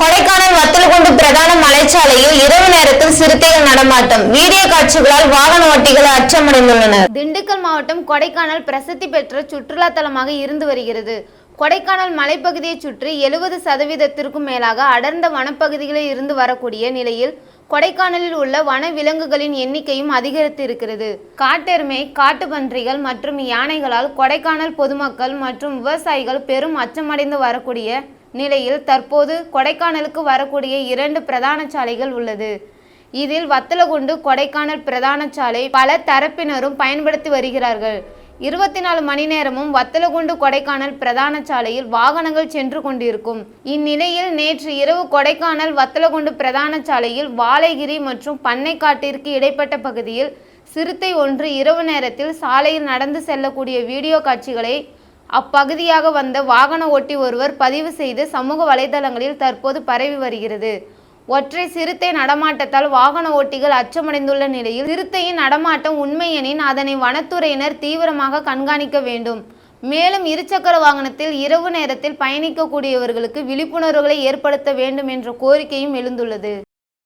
கொடைக்கானல் வத்தலகுண்டு பிரதான மலைச்சாலையில் இரவு நேரத்தில் சிறுத்தைகள் நடமாட்டம். வீடியோ காட்சிகளால் வாகன ஓட்டிகள் அச்சமடைந்துள்ளனர். திண்டுக்கல் மாவட்டம் கொடைக்கானல் பிரசித்தி பெற்ற சுற்றுலா தலமாக இருந்து வருகிறது. கொடைக்கானல் மலைப்பகுதியை சுற்றி எழுபது சதவீதத்திற்கும் மேலாக அடர்ந்த வனப்பகுதிகளில் இருந்து வரக்கூடிய நிலையில் கொடைக்கானலில் உள்ள வன விலங்குகளின் எண்ணிக்கையும் அதிகரித்து இருக்கிறது காட்டெருமை காட்டுப்பன்றிகள் மற்றும் யானைகளால் கொடைக்கானல் பொதுமக்கள் மற்றும் விவசாயிகள் பெரும் அச்சமடைந்து வரக்கூடிய நிலையில் தற்போது கொடைக்கானலுக்கு வரக்கூடிய இரண்டு பிரதான சாலைகள் உள்ளது. இதில் வத்தலகுண்டு கொடைக்கானல் பிரதான சாலை பல தரப்பினரும் பயன்படுத்தி வருகிறார்கள். இருபத்தி நாலு மணி நேரமும் வத்தலகுண்டு கொடைக்கானல் பிரதான சாலையில் வாகனங்கள் சென்று கொண்டிருக்கும். இந்நிலையில் நேற்று இரவு கொடைக்கானல் வத்தலகுண்டு பிரதான சாலையில் வாழைகிரி மற்றும் பண்ணைக்காட்டிற்கு இடைப்பட்ட பகுதியில் சிறுத்தை ஒன்று இரவு நேரத்தில் சாலையில் நடந்து செல்லக்கூடிய வீடியோ காட்சிகளை அப்பகுதியாக வந்த வாகன ஓட்டி ஒருவர் பதிவு செய்து சமூக வலைதளங்களில் தற்போது பரவி வருகிறது. ஒற்றை சிறுத்தை நடமாட்டத்தால் வாகன ஓட்டிகள் அச்சமடைந்துள்ள நிலையில் சிறுத்தையின் நடமாட்டம் உண்மையெனின் அதனை வனத்துறையினர் தீவிரமாக கண்காணிக்க வேண்டும். மேலும் இருசக்கர வாகனத்தில் இரவு நேரத்தில் பயணிக்கக்கூடியவர்களுக்கு விழிப்புணர்வுகளை ஏற்படுத்த வேண்டும் என்ற கோரிக்கையும் எழுந்துள்ளது.